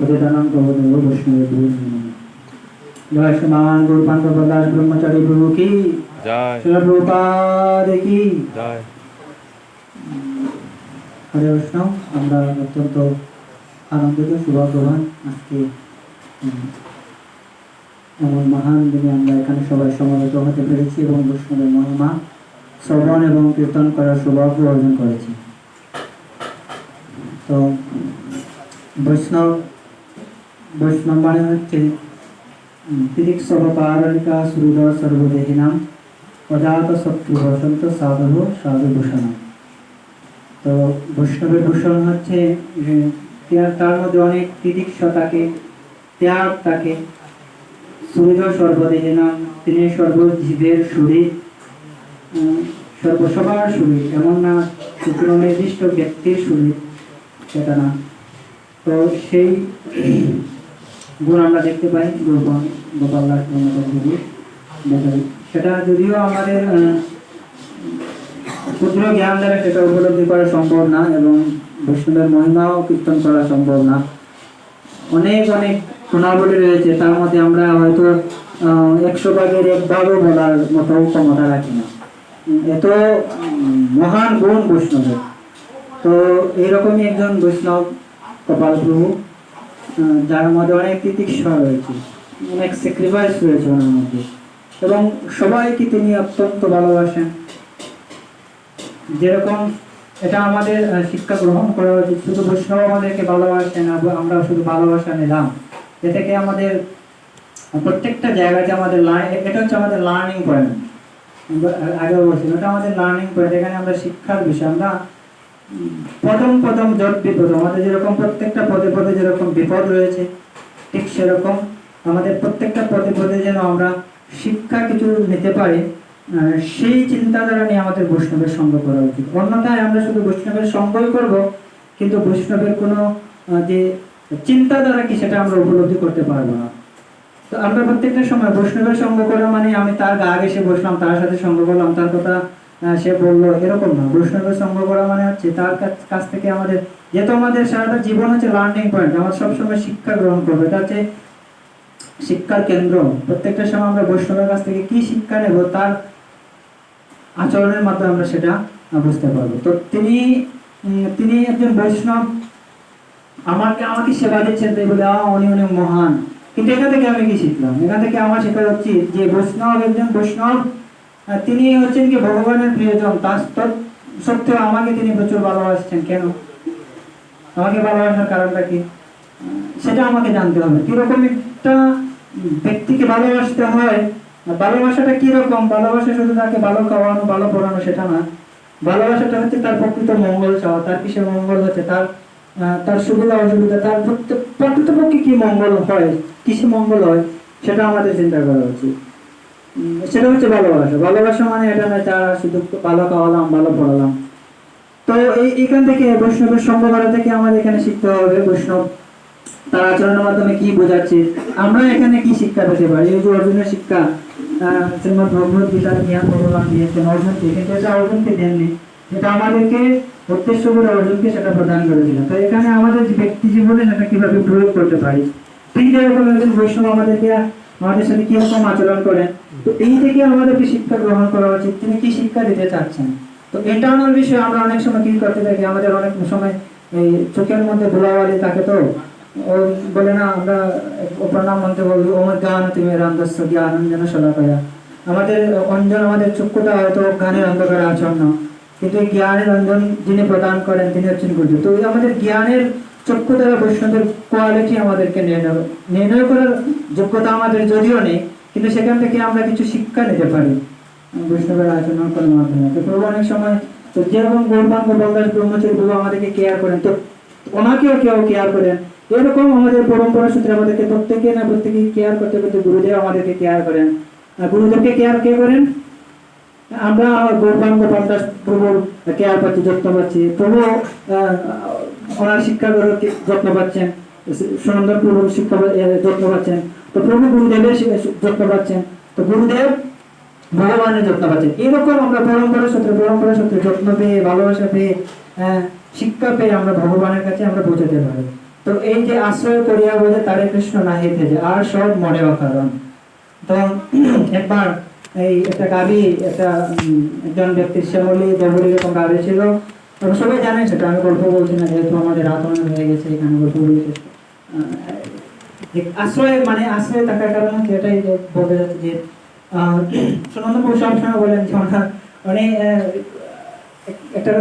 उदितानां प्रबोधो वैष्णवे जय श्रीमान गुरुपांत प्रकाश ब्रह्मचारी प्रभु की জয় श्री प्रभुपाद की জয় হরে বৈষ্ণব আমরা অত্যন্ত আনন্দিত শুভগ্রহণ আজকে উম, এমন মহান দিনে আমরা এখানে সবাই সমবেত হতে পেরেছি এবং বৈষ্ণবের মহিমা শ্রবণ এবং কীর্তন করার সৌভাগ্য অর্জন করেছি তো বৈষ্ণব বৈষ্ণব মানে হচ্ছে তিরিক সর্বকারণিকা সুহৃদ সর্বদেহিনাম অজাত শত্রু বসন্ত সাধু তো বৈষ্ণবের ভূষণ হচ্ছে তার মধ্যে অনেক তিতিক্ষা থাকে ত্যাগ থাকে সুবিধা সর্বদেহে নাম তিনি সর্বজীবের শরীর উম, সর্ব শরীর এমন না নির্দিষ্ট ব্যক্তির শরীর সেটা না। তো সেই গুণ আমরা দেখতে পাই গোপাল গোপাল দাস সেটা যদিও আমাদের ক্ষুদ্র জ্ঞান দ্বারা সেটা উপলব্ধি করা সম্ভব না এবং বৈষ্ণবের মহিমাও কীর্তন করা সম্ভব না। অনেক অনেক গুণাবলী রয়েছে, তার মধ্যে আমরা হয়তো একশো ভাগের এক ভাগও বলার মতো ক্ষমতা রাখি না। এত মহান গুণ বৈষ্ণবের। তো এইরকমই একজন বৈষ্ণব কপাল প্রভু যার মধ্যে অনেক তিতিক্ষা রয়েছে, অনেক স্যাক্রিফাইস রয়েছে ওনার মধ্যে এবং সবাইকে তিনি অত্যন্ত ভালোবাসেন। যেরকম এটা আমাদের শিক্ষা গ্রহণ করা উচিত, শুধু বৈষ্ণব আমাদেরকে ভালোবাসেন আমরা শুধু ভালোবাসা নিলাম। এ থেকে আমাদের, প্রত্যেকটা জায়গাতে আমাদের এটা হচ্ছে আমাদের লার্নিং পয়েন্ট আগে বলছিলাম, এটা আমাদের লার্নিং পয়েন্ট এখানে আমরা শিক্ষার বিষয়, আমরা প্রথম প্রথম জট বিপদ। আমাদের যেরকম প্রত্যেকটা পদে পদে যেরকম বিপদ রয়েছে, ঠিক সেরকম আমাদের প্রত্যেকটা পদে পদে যেন আমরা শিক্ষা কিছু নিতে পারি সেই চিন্তাধারা নিয়ে আমাদের বৈষ্ণবের সঙ্গ করা উচিত। অন্যথায় আমরা শুধু বৈষ্ণবের সঙ্গই করব, কিন্তু বৈষ্ণবের কোনো যে চিন্তাধারা কি সেটা আমরা উপলব্ধি করতে পারব না। তো আমরা প্রত্যেকটা সময় বৈষ্ণবের সঙ্গ করা মানে আমি তার গা আগে সে বসলাম, তার সাথে সঙ্গ করলাম, তার কথা সে বলল, এরকম না। বৈষ্ণবের সঙ্গ করা মানে হচ্ছে তার কাছ- থেকে আমাদের যেহেতু আমাদের সারাটা জীবন হচ্ছে লার্নিং পয়েন্ট আমরা সবসময় শিক্ষা গ্রহণ করব। এটা হচ্ছে শিক্ষার কেন্দ্র। প্রত্যেকটা সময় আমরা বৈষ্ণবের কাছ থেকে কি শিক্ষা নেব, তার আচরণের মাধ্যমে আমরা সেটা বুঝতে পারব। তো তিনি তিনি একজন বৈষ্ণব। আমাকে আমাকে সেবা দিচ্ছেন, তাই বলে উনি অনেক মহান। কিন্তু এখান থেকে আমি কি শিখলাম? এখান থেকে আমার শেখা উচিত যে বৈষ্ণব একজন বৈষ্ণব। তিনি হচ্ছেন কি ভগবানের প্রিয়জন। তার সত্ত্বেও আমাকে তিনি প্রচুর ভালোবাসছেন। কেন? আমাকে ভালোবাসার কারণটা কি? সেটা আমাকে জানতে হবে। কীরকম একটা ব্যক্তিকে ভালোবাসতে হয়, ভালোবাসাটা কীরকম? ভালোবাসা শুধু তাকে ভালো খাওয়ানো, ভালো পড়ানো সেটা না। ভালোবাসাটা হচ্ছে তার প্রকৃত মঙ্গল চাওয়া। তার কিসের মঙ্গল হচ্ছে? তার তার সুবিধা, অসুবিধা, তার প্রকৃতপক্ষে কি মঙ্গল হয়? কিসে মঙ্গল হয়? সেটা আমাদের চিন্তা করা উচিত। সেটা হচ্ছে ভালোবাসা। ভালোবাসা মানে এটা না যা শুধু ভালো খাওয়ালাম, ভালো পড়ালাম। তো এই, এখান থেকে বৈষ্ণবের করা থেকে আমাদের এখানে শিখতে হবে বৈষ্ণব। তার আচরণের মাধ্যমে কি বোঝাচ্ছে? আমরা এখানে কি শিক্ষা পেতে পারি? এই যে অর্জুনের শিক্ষা ভগবত গীতার জ্ঞান ভগবান দিয়েছেন অর্জুনকে, কিন্তু এটা অর্জুনকে দেননি। এটা আমাদেরকে করে অর্জুনকে সেটা প্রদান তো এখানে আমাদের ব্যক্তি জীবনে সেটা কীভাবে প্রয়োগ করতে পারি? ঠিক যেরকম বৈষ্ণব আমাদেরকে আমাদের সাথে কীরকম আচরণ করেন? তো এই থেকে আমাদেরকে শিক্ষা গ্রহণ করা উচিত। তিনি কি শিক্ষা দিতে চাচ্ছেন? তো ইন্টারনাল বিষয়ে আমরা অনেক সময় কি করতে থাকি? আমাদের অনেক সময় এই চোখের মধ্যে ধুলাবালি থাকে তো। ও বলে, না, আমরা প্রণাম মন্ত্রে বলবি, ওমর গান তুমি রামদাস যেন সদাকয়া আমাদের অঞ্জন, আমাদের চক্ষুটা হয়তো গানের অন্ধকারে আচরণ কিন্তু জ্ঞানের অঞ্জন যিনি প্রদান করেন, তিনি হচ্ছেন গুরু তো আমাদের জ্ঞানের চক্ষু দ্বারা বৈষ্ণবের কোয়ালিটি আমাদেরকে নির্ণয় নির্ণয় করার যোগ্যতা আমাদের যদিও নেই, কিন্তু সেখান থেকে আমরা কিছু শিক্ষা নিতে পারি। বৈষ্ণবের আচরণ করার মাধ্যমে। তো প্রভু অনেক সময় তো যেরকম গৌরবান গোপালদাস ব্রহ্মচারী প্রভু আমাদেরকে কেয়ার করেন। তো ওনাকেও কেউ কেয়ার করেন। এরকম আমাদের পরম্পরা সূত্রে আমাদেরকে প্রত্যেকে না প্রত্যেকে কেয়ার করতে করতে গুরুদেব আমাদেরকে কেয়ার করেন। আর গুরুদেবকে কেয়ার কে করেন? আমরা গৌরবান গোপাল দাস প্রভুর কেয়ার পাচ্ছি, যত্ন পাচ্ছি। প্রভু ওনার শিক্ষা গ্রহণ যত্ন পাচ্ছেন? সুনন্দন প্রভুর শিক্ষা যত্ন পাচ্ছেন। তো প্রভু গুরুদেবের যত্ন পাচ্ছেন। তো গুরুদেব ভগবানের যত্ন পাচ্ছেন। এরকম আমরা পরম্পরা সূত্রে পরম্পরা সূত্রে যত্ন পেয়ে, ভালোবাসা পেয়ে শিক্ষা পেয়ে আমরা ভগবানের কাছে আমরা পৌঁছাতে পারি। তো এই যে আশ্রয় করিয়া বলে তারে কৃষ্ণ নাহিতে যে আর সব মনে কারণ। তো একবার এই একটা গাবি একটা একজন ব্যক্তির শ্যামলি দেবরি এরকম গাবি ছিল। তো সবাই জানেন সেটা আমি গল্প বলছি না যেহেতু আমাদের রাত অনেক হয়ে গেছে এখানে গল্প বলতে যে আশ্রয় মানে আশ্রয় থাকার কারণ হচ্ছে এটাই যে বলতে যাচ্ছে যে সুনন্দ সবসময় বলেন যে উনি আহ, একটা